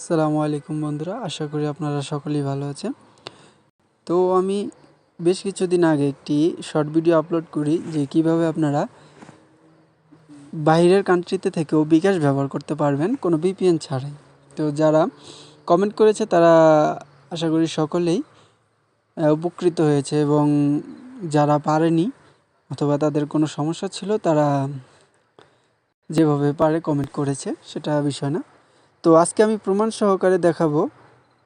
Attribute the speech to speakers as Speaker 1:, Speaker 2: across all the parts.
Speaker 1: আসসালামু আলাইকুম বন্ধুরা, আশা করি আপনারা সকলেই ভালো আছেন। তো আমি বেশ কিছুদিন আগে একটি শর্ট ভিডিও আপলোড করি যে কীভাবে আপনারা বাইরের কান্ট্রিতে থেকেও বিকাশ ব্যবহার করতে পারবেন কোনো বিপিএন ছাড়াই। তো যারা কমেন্ট করেছে তারা আশা করি সকলেই উপকৃত হয়েছে এবং যারা পারেনি অথবা তাদের কোনো সমস্যা ছিল তারা যেভাবে পারে কমেন্ট করেছে, সেটা বিষয় না। তো আজকে আমি প্রমাণ সহকারে দেখাবো,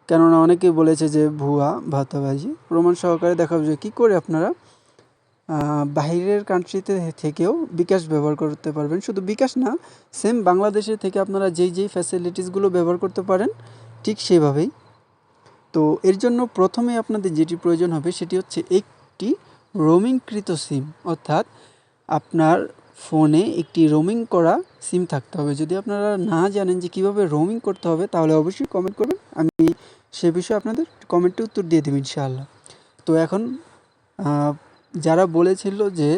Speaker 1: কেননা অনেকেই বলেছে যে ভুয়া, ভাতাবাজি। প্রমাণ সহকারে দেখাবো যে কী করে আপনারা বাইরের কান্ট্রিতে থেকেও বিকাশ ব্যবহার করতে পারবেন। শুধু বিকাশ না সেম বাংলাদেশের থেকে আপনারা যেই যেই ফ্যাসিলিটিসগুলো ব্যবহার করতে পারেন, ঠিক সেভাবেই। তো এর জন্য প্রথমে আপনাদের যেটি প্রয়োজন হবে, সেটি হচ্ছে একটি রোমিংকৃত সিম অর্থাৎ আপনার ফোনে একটি রোমিং করা সিম থাকতে হবে। যদি আপনারা না জানেন যে কীভাবে রোমিং করতে হবে, তাহলে অবশ্যই কমেন্ট করবেন। আমি সে বিষয়ে আপনাদের কমেন্টে উত্তর দিয়ে দেব ইনশাআল্লাহ। তো এখন যারা বলেছিল যে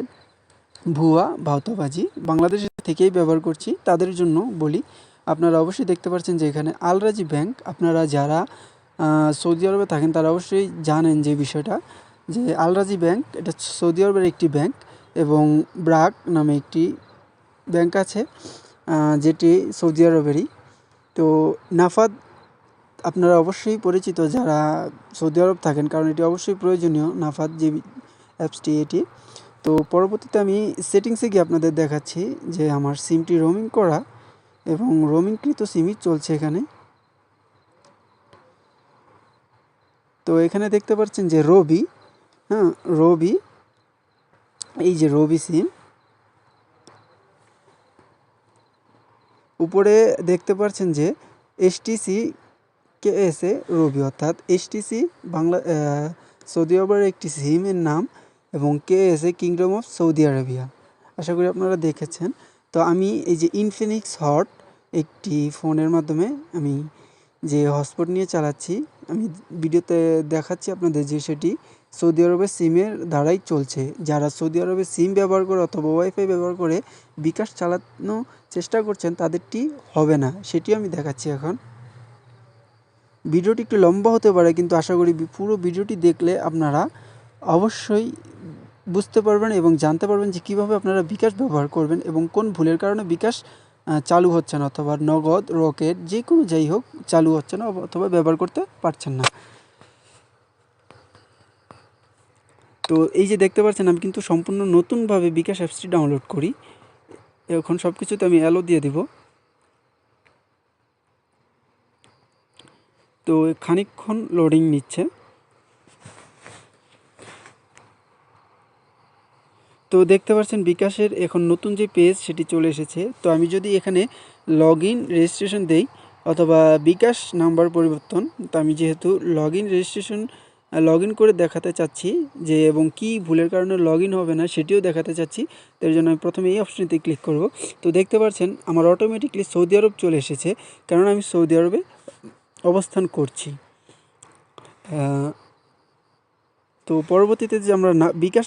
Speaker 1: ভুয়া ভাওতাবাজি বাংলাদেশ থেকেই ব্যবহার করছি, তাদের জন্য বলি, আপনারা অবশ্যই দেখতে পাচ্ছেন যে এখানে আলরাজি ব্যাংক, আপনারা যারা সৌদি আরবে থাকেন, তারা অবশ্যই জানেন যে বিষয়টা, যে আলরাজি ব্যাংক, এটা সৌদি আরবের একটি ব্যাংক। এবং ব্রাক নামে একটি ব্যাংক আছে যেটি সৌদি আরবেরই। তো নাফাদ, আপনারা অবশ্যই পরিচিত যারা সৌদি আরব থাকেন, কারণ এটি অবশ্যই প্রয়োজনীয় নাফাদ যে অ্যাপসটি এটি। তো পরবর্তীতে আমি সেটিংসে গিয়ে আপনাদের দেখাচ্ছি যে আমার সিমটি রোমিং করা এবং রোমিংকৃত সিমই চলছে এখানে। তো এখানে দেখতে পাচ্ছেন যে রবি হ্যাঁ রবি এই যে রবি সিম, উপরে দেখতে পাচ্ছেন যে এসটিসি কে এস এ রবি, অর্থাৎ এসটিসি বাংলা সৌদি আরবের একটি সিমের নাম এবং K S A kingdom of Saudi Arabia. আশা করি আপনারা দেখেছেন। তো আমি এই যে ইনফিনিক্স হট একটি ফোনের মাধ্যমে আমি যে হটস্পট নিয়ে চালাচ্ছি, আমি ভিডিওতে দেখাচ্ছি আপনাদের যে সেটি। সৌদি আরবের সিমের দ্বারাই চলছে। যারা সৌদি আরবে সিম ব্যবহার করে অথবা ওয়াইফাই ব্যবহার করে বিকাশ চালানো চেষ্টা করছেন, তাদেরটি হবে না। সেটি আমি দেখাচ্ছি এখন। ভিডিওটি একটু লম্বা হতে পারে, কিন্তু আশা করি পুরো ভিডিওটি দেখলে আপনারা অবশ্যই বুঝতে পারবেন এবং জানতে পারবেন যে কীভাবে আপনারা বিকাশ ব্যবহার করবেন এবং কোন ভুলের কারণে বিকাশ চালু হচ্ছে না অথবা নগদ, রকেট যে কোনো যাই হোক, চালু হচ্ছে না অথবা ব্যবহার করতে পারছেন না। তো এই যে দেখতে পাচ্ছেন, আমি কিন্তু সম্পূর্ণ নতুনভাবে বিকাশ অ্যাপসটি ডাউনলোড করি। এখন সব কিছুতে আমি অ্যালো দিয়ে দিব। তো খানিকক্ষণ লোডিং নিচ্ছে। তো দেখতে পাচ্ছেন, বিকাশের এখন নতুন যে পেজ সেটি চলে এসেছে। তো আমি যদি এখানে লগ ইন রেজিস্ট্রেশন দেই, অথবা বিকাশ নাম্বার পরিবর্তন, তো আমি যেহেতু লগ ইন রেজিস্ট্রেশন লগ করে দেখাতে চাচ্ছি যে এবং কি ভুলের কারণে লগ হবে না সেটিও দেখাতে চাচ্ছি, তার জন্য আমি প্রথমে এই অপশনটি ক্লিক করব। তো দেখতে পাচ্ছেন, আমার অটোমেটিকলি সৌদি আরব চলে এসেছে, কারণ আমি সৌদি আরবে অবস্থান করছি। তো পরবর্তীতে যে আমরা বিকাশ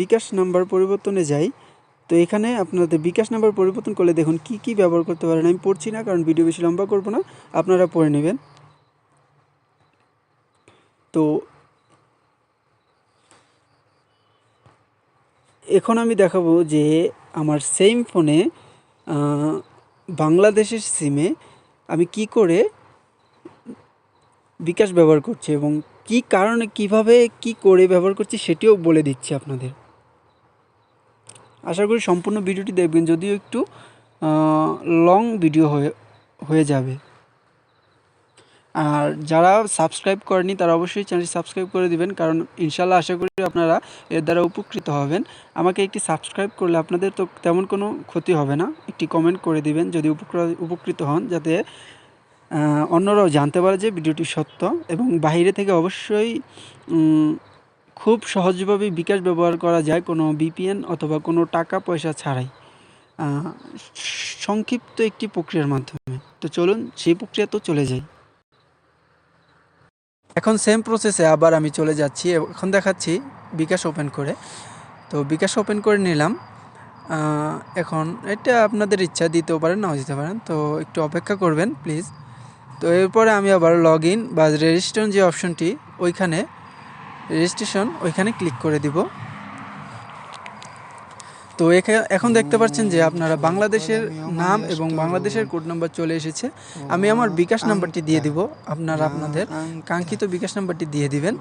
Speaker 1: বিকাশ নাম্বার পরিবর্তনে যাই, তো এখানে আপনাদের বিকাশ নাম্বার পরিবর্তন করলে দেখুন কি কি ব্যবহার করতে পারেন। আমি পড়ছি না, কারণ ভিডিও বেশি লম্বা করব না, আপনারা পড়ে নেবেন। তো এখন আমি দেখাবো যে আমার সেম ফোনে বাংলাদেশের সিমে আমি কি করে বিকাশ ব্যবহার করছি এবং কি কারণে, কীভাবে কি করে ব্যবহার করছি সেটিও বলে দিচ্ছি আপনাদের। আশা করি সম্পূর্ণ ভিডিওটি দেখবেন, যদিও একটু লং ভিডিও হয়ে হয়ে যাবে। আর যারা সাবস্ক্রাইব করেনি, তারা অবশ্যই চ্যানেলটি সাবস্ক্রাইব করে দিবেন, কারণ ইনশাল্লাহ আশা করি আপনারা এর দ্বারা উপকৃত হবেন। আমাকে একটি সাবস্ক্রাইব করলে আপনাদের তো তেমন কোনো ক্ষতি হবে না। একটি কমেন্ট করে দিবেন, যদি উপকৃত হন, যাতে অন্যরাও জানতে পারে যে ভিডিওটি সত্য এবং বাইরে থেকে অবশ্যই খুব সহজভাবে বিকাশ ব্যবহার করা যায় কোনো বিপিএন অথবা কোনো টাকা পয়সা ছাড়াই। সংক্ষিপ্ত একটি প্রক্রিয়ার মাধ্যমে। তো চলুন, সেই প্রক্রিয়া তো চলে যাই। এখন সেম প্রসেসে আবার আমি চলে যাচ্ছি। এখন দেখাচ্ছি বিকাশ ওপেন করে। তো বিকাশ ওপেন করে নিলাম। এখন এটা আপনাদের ইচ্ছা, দিতেও পারেন, নাও দিতে পারেন। তো একটু অপেক্ষা করবেন প্লিজ তো এরপরে আমি আবার লগ ইন বা রেজিস্ট্রেশন যে অপশনটি ওইখানে রেজিস্ট্রেশন ওইখানে ক্লিক করে দিব। তো এখা- এখন দেখতে পাচ্ছেন যে আপনারা বাংলাদেশের নাম এবং বাংলাদেশের কোড নাম্বার চলে এসেছে। আমি আমার বিকাশ নাম্বারটি দিয়ে দিব, আপনারা আপনাদের। কাঙ্ক্ষিত বিকাশ নাম্বারটি দিয়ে দিবেন।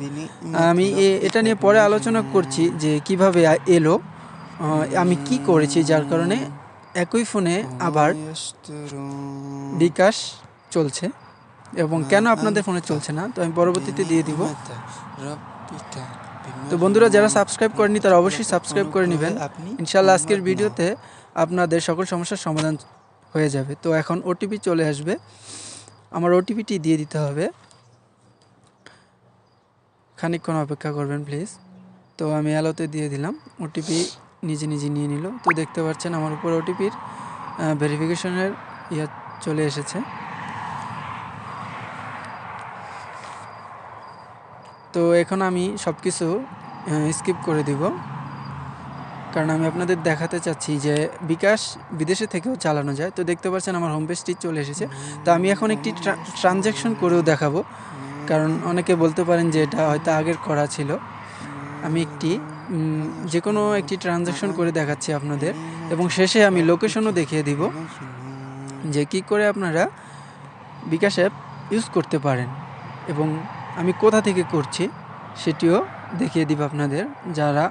Speaker 1: আমি এটা নিয়ে পরে আলোচনা করছি যে কীভাবে এলো। আমি কি করেছি, যার কারণে একই ফোনে আবার বিকাশ চলছে এবং কেন আপনাদের ফোনে চলছে না, তো আমি পরবর্তীতে দিয়ে দিব। তো বন্ধুরা, যারা সাবস্ক্রাইব করেনি তারা অবশ্যই সাবস্ক্রাইব করে নেবেন। ইনশাল্লাহ আজকের ভিডিওতে আপনাদের সকল সমস্যার সমাধান হয়ে যাবে। তো এখন ওটিপি চলে আসবে। আমার ওটিপিটি দিয়ে দিতে হবে। খানিকক্ষণ অপেক্ষা করবেন প্লিজ তো আমি অ্যালোতে দিয়ে দিলাম। ওটিপি নিজে নিজে নিয়ে নিল। তো দেখতে পাচ্ছেন, আমার উপর ওটিপির ভেরিফিকেশনের ইয়া চলে এসেছে। তো এখন আমি সব কিছু স্কিপ করে দিব। কারণ আমি আপনাদের দেখাতে চাচ্ছি যে বিকাশ বিদেশে থেকেও চালানো যায়। তো দেখতে পাচ্ছেন আমার হোম পেজটি চলে এসেছে। তো আমি এখন একটি ট্রানজ্যাকশন করেও দেখাবো। কারণ অনেকে বলতে পারেন যে এটা হয়তো আগের করা ছিল। আমি একটি যে কোনো একটি ট্রানজ্যাকশন করে দেখাচ্ছি আপনাদের। এবং শেষে আমি লোকেশনও দেখিয়ে দিব। যে কি করে আপনারা বিকাশ অ্যাপ ইউজ করতে পারেন। এবং আমি কোথা থেকে করছি সেটিও দেখিয়ে দিব আপনাদের। যারা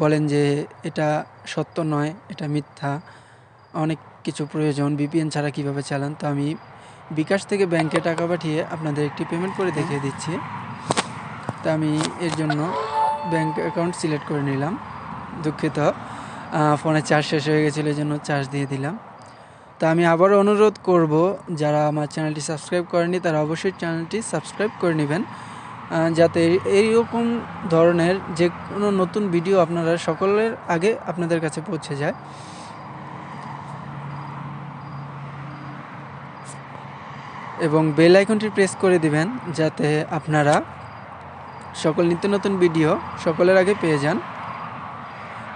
Speaker 1: বলেন যে এটা সত্য নয় এটা মিথ্যা অনেক কিছু প্রয়োজন বিপিএন ছাড়া কীভাবে চালান তো আমি বিকাশ থেকে ব্যাংকে টাকা পাঠিয়ে আপনাদের একটি পেমেন্ট করে দেখিয়ে দিচ্ছি। তা আমি এর জন্য ব্যাংক অ্যাকাউন্ট সিলেক্ট করে নিলাম। দুঃখিত ফোনে চার্জ শেষ হয়ে গেছিল এই জন্য চার্জ দিয়ে দিলাম। তা আমি আবারও অনুরোধ করব, যারা আমার চ্যানেলটি সাবস্ক্রাইব করেনি তারা অবশ্যই চ্যানেলটি সাবস্ক্রাইব করে নেবেন যাতে এইরকম ধরনের যে কোনো নতুন ভিডিও আপনারা সকলের আগে আপনাদের কাছে পৌঁছে যায়। এবং বেল আইকনটি প্রেস করে দিবেন, যাতে আপনারা সকল নিত্য নতুন ভিডিও সকলের আগে পেয়ে যান।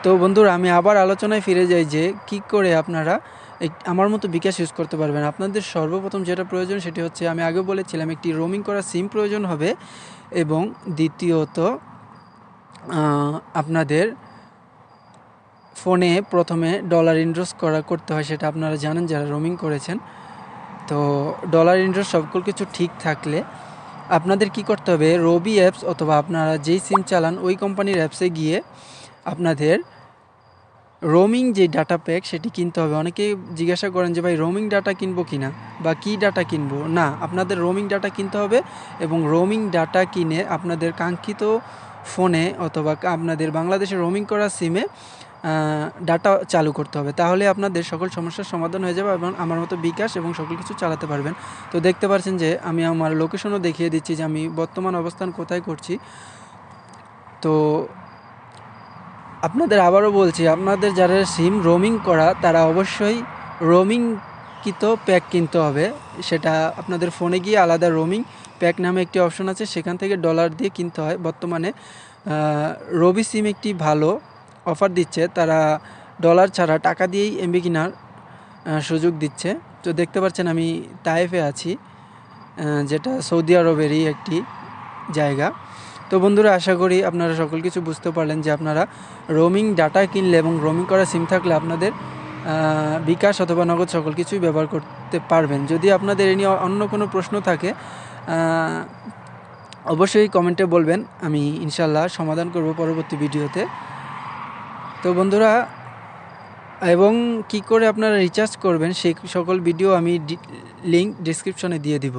Speaker 1: তো বন্ধুরা, আমি আবার আলোচনায় ফিরে যাই যে কি করে আপনারা আমার মতো বিকাশ ইউজ করতে পারবেন। আপনাদের সর্বপ্রথম যেটা প্রয়োজন সেটি হচ্ছে, আমি আগে বলেছিলাম, একটি রোমিং করা সিম প্রয়োজন হবে এবং দ্বিতীয়ত আপনাদের ফোনে প্রথমে ডলার ইনভেস্ট করা, করতে হয় সেটা আপনারা জানেন যারা রোমিং করেছেন। তো ডলার ইনভেস্ট সকল কিছু ঠিক থাকলে আপনাদের কি করতে হবে রবি অ্যাপস অথবা আপনারা যেই সিম চালান, ওই কোম্পানির অ্যাপসে গিয়ে আপনাদের রোমিং যে ডাটা প্যাক সেটি কিনতে হবে। অনেকে জিজ্ঞাসা করেন যে, ভাই রোমিং ডাটা কিনবো কি না বা, কী ডাটা কিনবো? না, আপনাদের রোমিং ডাটা কিনতে হবে এবং রোমিং ডাটা কিনে আপনাদের কাঙ্ক্ষিত ফোনে অথবা আপনাদের বাংলাদেশে রোমিং করা সিমে ডাটা চালু করতে হবে। তাহলে আপনাদের সকল সমস্যার সমাধান হয়ে যাবে এবং আমার মতো বিকাশ এবং সকল কিছু চালাতে পারবেন। তো দেখতে পাচ্ছেন যে, আমি আমার লোকেশনও দেখিয়ে দিচ্ছি যে, আমি বর্তমান অবস্থান কোথায় করছি। তো আপনাদের আবারও বলছি, আপনাদের যারা সিম রোমিং করা, তারা অবশ্যই রোমিং কিত প্যাক কিনতে হবে। সেটা আপনাদের ফোনে গিয়ে আলাদা রোমিং প্যাক নামে একটি অপশন আছে, সেখান থেকে ডলার দিয়ে কিনতে হয়। বর্তমানে রবি সিম একটি ভালো অফার দিচ্ছে। তারা ডলার ছাড়া টাকা দিয়েই এমবি কেনার সুযোগ দিচ্ছে। তো দেখতে পাচ্ছেন, আমি তায়েফে আছি যেটা সৌদি আরবেরই একটি জায়গা। তো বন্ধুরা, আশা করি আপনারা সকল কিছু বুঝতে পারলেন যে আপনারা রোমিং ডাটা কিনলে এবং রোমিং করা সিম থাকলে আপনাদের বিকাশ অথবা নগদ সকল কিছুই ব্যবহার করতে পারবেন। যদি আপনাদের এ নিয়ে অন্য কোনো প্রশ্ন থাকে অবশ্যই কমেন্টে বলবেন, আমি ইনশাল্লাহ সমাধান করব পরবর্তী ভিডিওতে। তো বন্ধুরা, এবং কি করে আপনারা রিচার্জ করবেন সেই সকল ভিডিও আমি লিঙ্ক ডিসক্রিপশনে দিয়ে দিব।